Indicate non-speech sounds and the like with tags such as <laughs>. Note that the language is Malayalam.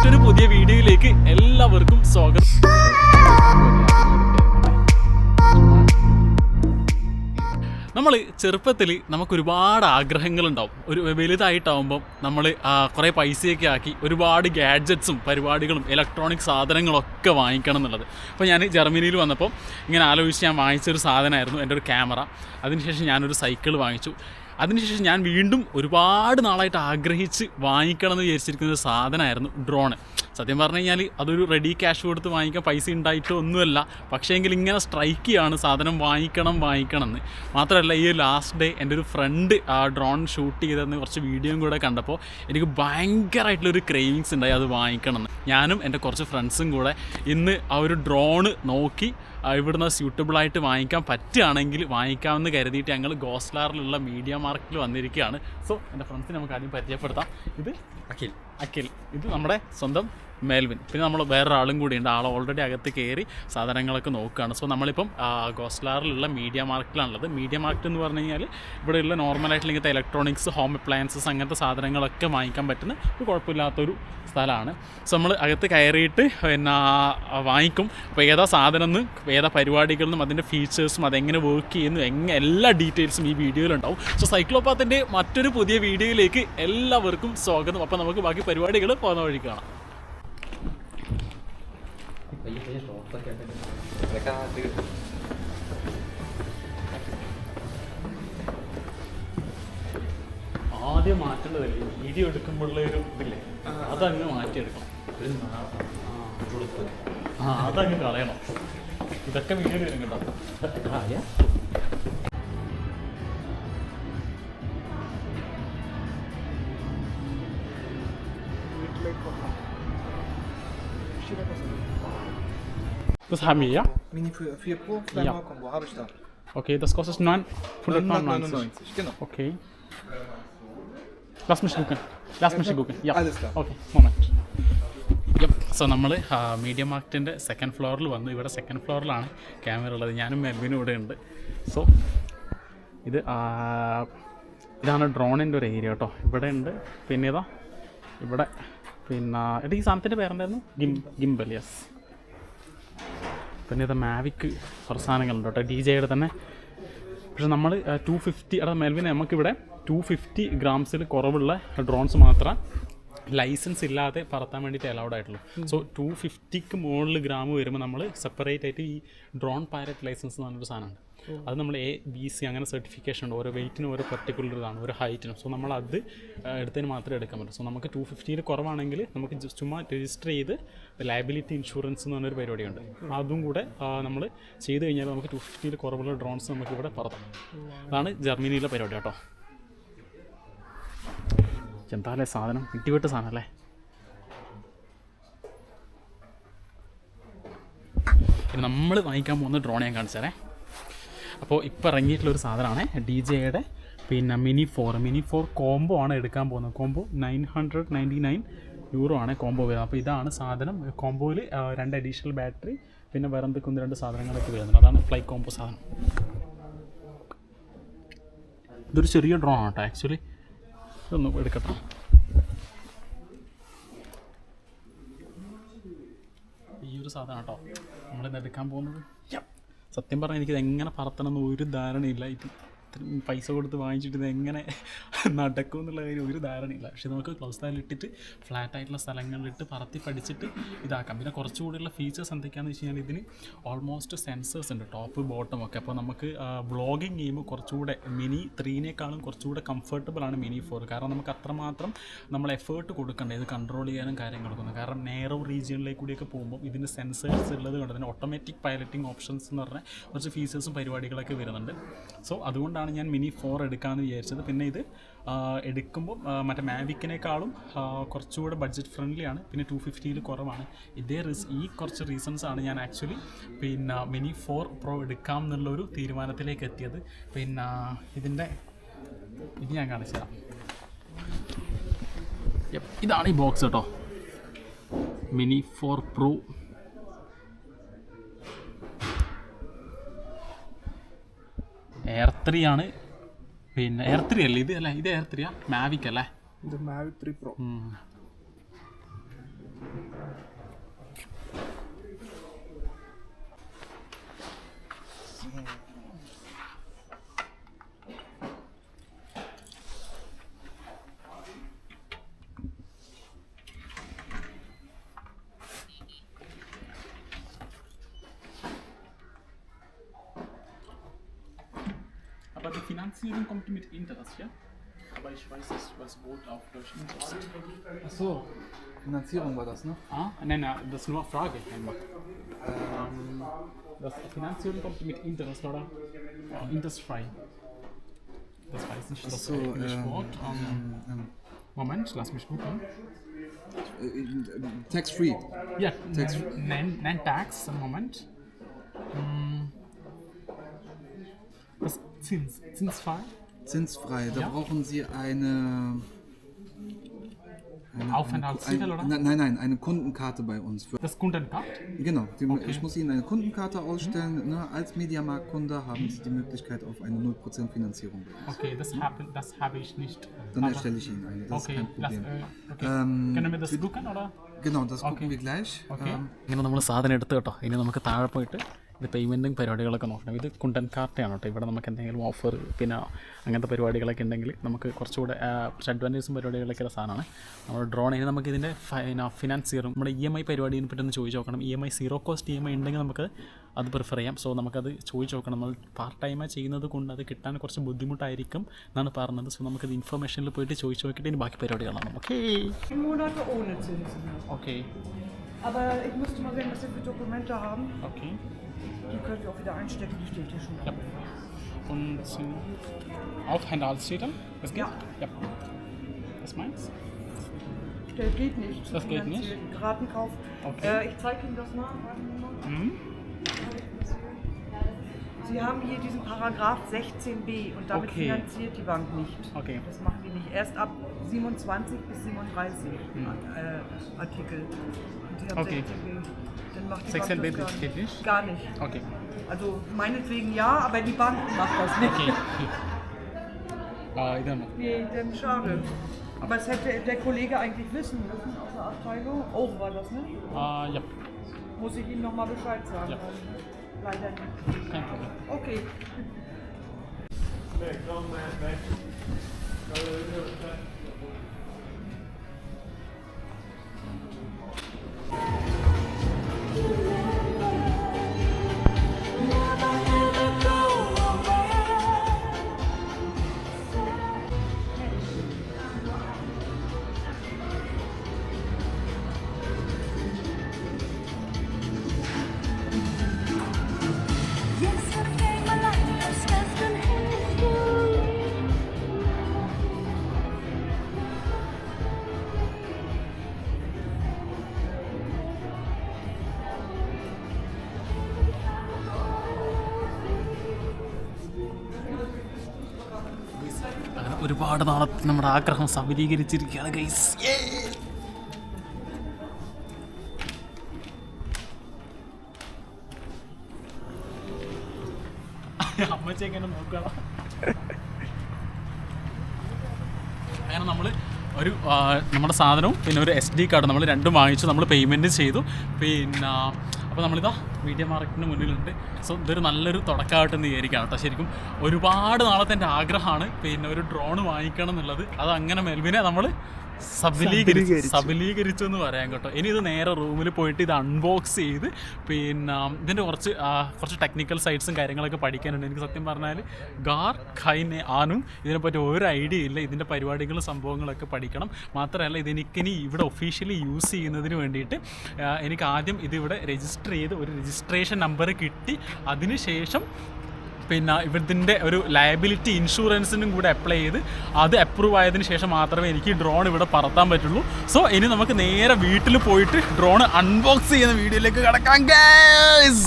മറ്റൊരു പുതിയ വീഡിയോയിലേക്ക് എല്ലാവർക്കും സ്വാഗതം. നമ്മൾ ചെറുപ്പത്തിൽ നമുക്ക് ഒരുപാട് ആഗ്രഹങ്ങളുണ്ടാവും. ഒരു വലുതായിട്ടാവുമ്പം നമ്മൾ കുറേ പൈസയൊക്കെ ആക്കി ഒരുപാട് ഗാഡ്ജറ്റ്സും പരിപാടികളും ഇലക്ട്രോണിക് സാധനങ്ങളൊക്കെ വാങ്ങിക്കണം എന്നുള്ളത്. അപ്പോൾ ഞാൻ ജർമ്മനിയിൽ വന്നപ്പോൾ ഇങ്ങനെ ആലോചിച്ച് ഞാൻ വാങ്ങിച്ചൊരു സാധനമായിരുന്നു എന്റെ ഒരു ക്യാമറ. അതിനുശേഷം ഞാനൊരു സൈക്കിൾ വാങ്ങിച്ചു. അതിനുശേഷം ഞാൻ വീണ്ടും ഒരുപാട് നാളായിട്ട് ആഗ്രഹിച്ച് വാങ്ങിക്കണം എന്ന് വിചാരിച്ചിരിക്കുന്ന ഒരു സാധനമായിരുന്നു ഡ്രോണ് സത്യം പറഞ്ഞു കഴിഞ്ഞാൽ അതൊരു റെഡി ക്യാഷ് കൊടുത്ത് വാങ്ങിക്കാൻ പൈസ ഉണ്ടായിട്ടോ ഒന്നുമല്ല. പക്ഷേ എങ്കിൽ ഇങ്ങനെ സ്ട്രൈക്ക് ചെയ്യാണ് സാധനം വാങ്ങിക്കണം വാങ്ങിക്കണം എന്ന് മാത്രമല്ല ഈ ലാസ്റ്റ് ഡേ എന്റെ ഒരു ഫ്രണ്ട് ആ ഡ്രോൺ ഷൂട്ട് ചെയ്തെന്ന് കുറച്ച് വീഡിയോയും കൂടെ കണ്ടപ്പോൾ എനിക്ക് ഭയങ്കരമായിട്ടുള്ളൊരു ക്രേവിങ്സ് ഉണ്ടായി അത് വാങ്ങിക്കണം എന്ന് ഞാനും എന്റെ കുറച്ച് ഫ്രണ്ട്സും കൂടെ ഇന്ന് ആ ഒരു ഡ്രോണ് നോക്കി ഇവിടുന്ന് സ്യൂട്ടബിളായിട്ട് വാങ്ങിക്കാൻ പറ്റുകയാണെങ്കിൽ വാങ്ങിക്കാമെന്ന് കരുതിയിട്ട് ഞങ്ങൾ ഗോസ്ലാറിലുള്ള മീഡിയ മാർക്കറ്റിൽ വന്നിരിക്കുകയാണ്. സോ എന്റെ ഫ്രണ്ട്സിനെ നമുക്ക് ആദ്യം പരിചയപ്പെടുത്താം. ഇത് അഖിൽ. അഖിൽ. ഇത് നമ്മുടെ സ്വന്തം മേൽവിൻ പിന്നെ നമ്മൾ വേറൊരാളും കൂടിയുണ്ട് ആൾ ഓൾറെഡി അകത്ത് കയറി സാധനങ്ങളൊക്കെ നോക്കുകയാണ്. സോ നമ്മളിപ്പം ഗോസ്ലാറിലുള്ള മീഡിയ മാർക്കറ്റിലാണുള്ളത് മീഡിയ മാർക്കറ്റ് എന്ന് പറഞ്ഞു കഴിഞ്ഞാൽ ഇവിടെയുള്ള നോർമലായിട്ടുള്ള ഇങ്ങനത്തെ ഇലക്ട്രോണിക്സ് ഹോം അപ്ലയൻസസ് അങ്ങനത്തെ സാധനങ്ങളൊക്കെ വാങ്ങിക്കാൻ പറ്റുന്ന ഒരു കുഴപ്പമില്ലാത്തൊരു സ്ഥലമാണ്. സോ നമ്മൾ അകത്ത് കയറിയിട്ട് പിന്നെ വാങ്ങിക്കും. അപ്പോൾ ഏതാ സാധനം എന്ന് ഏതാ പരിപാടികളെന്നും അതിന്റെ ഫീച്ചേഴ്സും അതെങ്ങനെ വർക്ക് ചെയ്യുന്നു എങ്ങനെ എല്ലാ ഡീറ്റെയിൽസും ഈ വീഡിയോയിലുണ്ടാവും. സോ സൈക്ലോപാത്തിന്റെ മറ്റൊരു പുതിയ വീഡിയോയിലേക്ക് എല്ലാവർക്കും സ്വാഗതം. അപ്പോൾ നമുക്ക് ബാക്കി പരിപാടികൾ പോകുന്ന വഴി കാണാം. പയ്യെ പയ്യെ ആദ്യം മാറ്റേണ്ടതല്ലേ വീഡിയോ എടുക്കുമ്പോഴുള്ള ഒരു ഇതില്ലേ അതങ്ങ് മാറ്റിയെടുക്കണം. ആ അതങ്ങ് കളയണം ഇതൊക്കെ വീഡിയോ വരും കേട്ടോ ആയ? Das haben wir, ja? Mini 4 Pro, kleiner Kombo, habe ich da. Okay, das kostet 999. 999, genau. Okay. Lass mich gucken. Lass mich gucken. Ja. Alles klar. Okay, Moment. So നമ്മൾ മീഡിയ മാർക്കറ്റിന്റെ സെക്കൻഡ് ഫ്ലോറിൽ വന്നു ഇവിടെ സെക്കൻഡ് ഫ്ലോറിലാണ് ക്യാമറ ഉള്ളത് ഞാനും മെൽവിനും ഇവിടെ ഉണ്ട് സോ ഇത് ഇതാണ് ഡ്രോണിന്റെ ഒരു ഏരിയ കേട്ടോ ഇവിടെ ഉണ്ട് പിന്നെ ഇതാ ഇവിടെ പിന്നെ എടീ ഈ സാധനത്തിന്റെ പേരെന്തായിരുന്നു ഗിം ഗിംബൽ യെസ് പിന്നെ ഇത് മാവിക്ക് കുറച്ച് സാധനങ്ങളുണ്ട് കേട്ടോ ഡി ജെയുടെ തന്നെ. പക്ഷെ നമ്മൾ ടു ഫിഫ്റ്റി അതായത് മെൽവിന് നമുക്കിവിടെ ടു ഫിഫ്റ്റി ഗ്രാംസിൽ കുറവുള്ള ഡ്രോൺസ് മാത്രം ലൈസൻസ് ഇല്ലാതെ പറത്താൻ വേണ്ടിയിട്ട് അലൗഡ് ആയിട്ടുള്ളൂ. സോ ടു ഫിഫ്റ്റിക്ക് മുകളിൽ ഗ്രാം വരുമ്പോൾ നമ്മൾ സെപ്പറേറ്റ് ആയിട്ട് ഈ ഡ്രോൺ പൈലറ്റ് ലൈസൻസ് എന്ന് പറഞ്ഞൊരു സാധനമുണ്ട്. അത് നമ്മൾ എ ബി സി അങ്ങനെ സർട്ടിഫിക്കേഷൻ ഉണ്ട്. ഓരോ വെയിറ്റിനും ഓരോ പർട്ടിക്കുലർ ഇതാണ് ഓരോ ഹൈറ്റിനും സോ നമ്മൾ അത് എടുത്തതിന് മാത്രമേ എടുക്കാൻ പറ്റൂ. സോ നമുക്ക് ടു ഫിഫ്റ്റിയിൽ കുറവാണെങ്കിൽ നമുക്ക് ചുമ്മാ രജിസ്റ്റർ ചെയ്ത് ലയബിലിറ്റി ഇൻഷുറൻസ് എന്ന് പറഞ്ഞൊരു പരിപാടിയുണ്ട്. അതും കൂടെ നമ്മൾ ചെയ്ത് കഴിഞ്ഞാൽ നമുക്ക് ടു ഫിഫ്റ്റിയിൽ കുറവുള്ള ഡ്രോൺസ് നമുക്ക് ഇവിടെ പറത്താം. അതാണ് ജർമ്മനിയിലെ പരിപാടി കേട്ടോ. എന്താല്ലേ സാധനം? ഇട്ടിവിട്ട സാധനം അല്ലേ നമ്മൾ വാങ്ങിക്കാൻ പോകുന്ന ഡ്രോൺ ഞാൻ കാണിച്ചാലേ അപ്പോൾ ഇപ്പോൾ ഇറങ്ങിയിട്ടുള്ള ഒരു സാധനമാണ് ഡി ജെയുടെ പിന്നെ mini four mini four combo ആണ് എടുക്കാൻ പോകുന്നത്. Combo nine hundred ninety nine euro ആണ് കോംബോ വരുന്നത്. അപ്പോൾ ഇതാണ് സാധനം. കോംബോയിൽ രണ്ട് അഡീഷണൽ ബാറ്ററി പിന്നെ വേറെ ഒന്ന് രണ്ട് സാധനങ്ങളൊക്കെ വരുന്നുണ്ട്. അതാണ് ഫ്ലൈ കോംബോ സാധനം. ഇതൊരു ചെറിയ ഡ്രോൺ ആണ് കേട്ടോ ആക്ച്വലി ഇതൊന്ന് എടുക്കട്ടെ. ഈ ഒരു സാധനം കേട്ടോ. നമ്മളിന്ന് എടുക്കാൻ പോകുന്നത്. സത്യം പറഞ്ഞാൽ എനിക്കിത് എങ്ങനെ പറത്തണം ഒരു ധാരണയില്ല. ഇത് ഇത്രയും പൈസ കൊടുത്ത് വാങ്ങിച്ചിട്ട് ഇത് എങ്ങനെ നടക്കും എന്നുള്ള കാര്യം ഒരു ധാരണയില്ല. പക്ഷെ നമുക്ക് ക്ലോസ് ഇട്ടിട്ട് ഫ്ലാറ്റ് ആയിട്ടുള്ള സ്ഥലങ്ങളിലിട്ട് പറത്തി പഠിച്ചിട്ട് ഇതാക്കാം. പിന്നെ കുറച്ചുകൂടിയുള്ള ഫീച്ചേഴ്സ് എന്തൊക്കെയാണെന്ന് വെച്ച് കഴിഞ്ഞാൽ ഇതിന് ഓൾമോസ്റ്റ് സെൻസേഴ്സ് ഉണ്ട്. ടോപ്പ് ബോട്ടം ഒക്കെ. അപ്പോൾ നമുക്ക് വ്ളോഗിങ് ചെയ്യുമ്പോൾ കുറച്ചുകൂടെ മിനി ത്രീനേക്കാളും കുറച്ചുകൂടെ കംഫർട്ടബിൾ ആണ് മിനി ഫോർ കാരണം നമുക്ക് അത്രമാത്രം നമ്മൾ എഫേർട്ട് കൊടുക്കേണ്ട. ഇത് കൺട്രോൾ ചെയ്യാനും കാര്യങ്ങളൊക്കെ കാരണം നേരോ റീജിയനിലേക്ക് കൂടിയൊക്കെ പോകുമ്പോൾ ഇതിന് സെൻസേഴ്സ് ഉള്ളത് കൊണ്ട് തന്നെ ഓട്ടോമാറ്റിക് പൈലറ്റിംഗ് ഓപ്ഷൻസ് എന്ന് പറഞ്ഞാൽ കുറച്ച് ഫീച്ചേഴ്സും പരിപാടികളൊക്കെ വരുന്നുണ്ട്. സോ അതുകൊണ്ടാണ് ഞാൻ മിനി ഫോർ എടുക്കാമെന്ന് വിചാരിച്ചത്. പിന്നെ ഇത് എടുക്കുമ്പോൾ മറ്റേ മാവിക്കിനേക്കാളും കുറച്ചുകൂടെ ബഡ്ജറ്റ് ഫ്രണ്ട്ലി ആണ്. പിന്നെ ടു ഫിഫ്റ്റിയിൽ കുറവാണ്. ഇതേ റീസ് ഈ കുറച്ച് റീസൺസ് ആണ് ഞാൻ ആക്ച്വലി പിന്നെ മിനി ഫോർ പ്രോ എടുക്കാം എന്നുള്ളൊരു തീരുമാനത്തിലേക്ക് എത്തിയത്. പിന്നെ ഇതിന്റെ ഇത് ഞാൻ കാണിച്ചു തരാം. ഇതാണ് ഈ ബോക്സ് കേട്ടോ. Mini four pro air three ആണ്. പിന്നെ എയർ ത്രീ അല്ലേ? ഇത് അല്ലേ? ഇത് എയർ ത്രീയാ മാവിക് അല്ലേ? ഇത് Mavic 3 Pro. Aber die Finanzierung kommt mit Interest, ja? Aber ich weiß nicht, was Wort auf Deutsch Interest. Ach so, Finanzierung war das, ne? Ah, nein, nein, das ist nur eine Frage. Ähm, das Finanzierung kommt mit Interest, oder? Oh, Interestfrei. Das weiß ich, das so, englische ähm, Wort. Ähm, Ähm, Moment, lass mich gucken. äh, äh, Tax-free. Ja, Tax- nein, nein, Tax, Moment. Zins, zinsfrei? Zinsfrei. Da Ja. brauchen Sie eine. eine Aufenthaltstitel, ein- oder? Nein, nein, nein, eine Kundenkarte bei uns. Für, Das Kundenkarte? genau, die, Okay. ich muss Ihnen eine Kundenkarte ausstellen. Ne? Als Mediamarkt-Kunde haben Sie die Möglichkeit auf eine 0% Finanzierung. Okay, das habe das hab ich nicht. Dann Aber- erstelle ich Ihnen eine. Das Okay, ist kein lass, Problem. äh, okay. Ähm, Können wir das gucken, oder? Genau, das gucken Okay. wir gleich. Okay Ähm, ഇങ്ങനെ നമ്മൾ സാധനം എടുത്ത് കേട്ടോ ഇനി നമുക്ക് താഴെ പോയിട്ട് ഇത് പേയ്മെന്റും പരിപാടികളൊക്കെ നോക്കണം. ഇത് കുണ്ടൻ കാർട്ടയാണ് കേട്ടോ ഇവിടെ നമുക്ക് എന്തെങ്കിലും ഓഫർ പിന്നെ അങ്ങനത്തെ പരിപാടികളൊക്കെ ഉണ്ടെങ്കിൽ നമുക്ക് കുറച്ചുകൂടെ കുറച്ച് അഡ്വാന്റേജും പരിപാടികളൊക്കെ ഉള്ള സാധനമാണ്. നമ്മൾ ഡ്രോൺ ഇനി നമുക്ക് ഇതിന്റെ ഫിനാൻസിയറും നമ്മുടെ ഇ എം ഐ പരിപാടിയെ പറ്റി ചോദിച്ച് നോക്കണം. E M I zero cost E M I ഉണ്ടെങ്കിൽ നമുക്ക് അത് പ്രിഫർ ചെയ്യാം. സോ നമുക്കത് ചോദിച്ച് നോക്കണം. നമ്മൾ പാർട്ട് ടൈമായി ചെയ്യുന്നത് കൊണ്ട് അത് കിട്ടാൻ കുറച്ച് ബുദ്ധിമുട്ടായിരിക്കും എന്നാണ് പറഞ്ഞത്. സോ നമുക്കത് ഇൻഫർമേഷനിൽ പോയിട്ട് ചോദിച്ച് നോക്കിയിട്ട് ഇനി ബാക്കി പരിപാടികളാണ്. Okay. Okay Aber ich müsste mal sehen, was Sie für Dokumente haben. Okay Die könnt ihr auch wieder einstecken, die steht hier schon. Ja. Und äh, Aufenthaltstitel? Das geht? Ja. Das meins? Der geht nicht. Das geht nicht? Ratenkauf. Okay. Äh, ich zeige Ihnen das mal. Mhm. Sie haben hier diesen Paragraph 16b und damit okay. finanziert die Bank nicht. Okay. Das machen die nicht. Erst ab 27 bis 37 hm. äh, Artikel. Und Sie haben okay. 16b. Dann macht die 16b Bank das gar nicht. Gar nicht. Okay. Also meinetwegen ja, aber die Bank macht das nicht. Okay. <laughs> Ah, ich dann. Nee, dann schade. Aber es hätte der Kollege eigentlich wissen müssen aus der Abteilung. Oh, war das, ne? Ah, ja. Muss ich ihm nochmal Bescheid sagen. Ja. Oké. Okay. Nee, dan, eh, nee. Eh, eh, ഒരുപാട് നാളത്തെ നമ്മുടെ ആഗ്രഹം സബലീകരിച്ചിരിക്കുകയാണ് ഗൈസ് അങ്ങനെ നമ്മൾ ഒരു നമ്മുടെ സാധനവും പിന്നെ ഒരു എസ് ഡി കാർഡ് നമ്മൾ രണ്ടും വാങ്ങിച്ചു നമ്മൾ പേയ്മെന്റ് ചെയ്തു. പിന്നെ അപ്പോൾ നമ്മളിതാ മീഡിയ മാർക്കറ്റിന് മുന്നിലുണ്ട്. സോ ഇതൊരു നല്ലൊരു തുടക്കമായിട്ട് എന്ന് വിചാരിക്കാം കേട്ടോ. ശരിക്കും ഒരുപാട് നാളത്തെ എന്റെ ആഗ്രഹമാണ് പിന്നെ ഒരു ഡ്രോൺ വാങ്ങിക്കണം എന്നുള്ളത്. അത് അങ്ങനെ മെൽവിനെ നമ്മൾ സബലീകരിച്ചു സബലീകരിച്ചു. എന്ന് പറയാം കേട്ടോ. ഇനി ഇത് നേരെ റൂമിൽ പോയിട്ട് ഇത് അൺബോക്സ് ചെയ്ത് പിന്നെ ഇതിന്റെ കുറച്ച് കുറച്ച് ടെക്നിക്കൽ സൈറ്റ്സും കാര്യങ്ങളൊക്കെ പഠിക്കാനുണ്ട്. എനിക്ക് സത്യം പറഞ്ഞാൽ ഗാർ ഖൈനെ ആനും ഇതിനെപ്പറ്റി ഒരു ഐഡിയ ഇല്ല. ഇതിന്റെ പരിപാടികളും സംഭവങ്ങളൊക്കെ പഠിക്കണം. മാത്രമല്ല ഇതെനിക്കിനി ഇവിടെ ഒഫീഷ്യലി യൂസ് ചെയ്യുന്നതിന് വേണ്ടിയിട്ട് എനിക്ക് ആദ്യം ഇതിവിടെ രജിസ്റ്റർ ചെയ്ത് ഒരു രജിസ്ട്രേഷൻ നമ്പർ കിട്ടി. അതിനുശേഷം പിന്നെ ഇവിടത്തിന്റെ ഒരു ലയബിലിറ്റി ഇൻഷുറൻസിനും കൂടെ അപ്ലൈ ചെയ്ത് അത് അപ്രൂവ് ആയതിനു ശേഷം മാത്രമേ എനിക്ക് ഡ്രോൺ ഇവിടെ പറത്താൻ പറ്റുള്ളൂ. സോ ഇനി നമുക്ക് നേരെ വീട്ടിൽ പോയിട്ട് ഡ്രോൺ അൺബോക്സ് ചെയ്യുന്ന വീഡിയോയിലേക്ക് കിടക്കാം ഗൈസ്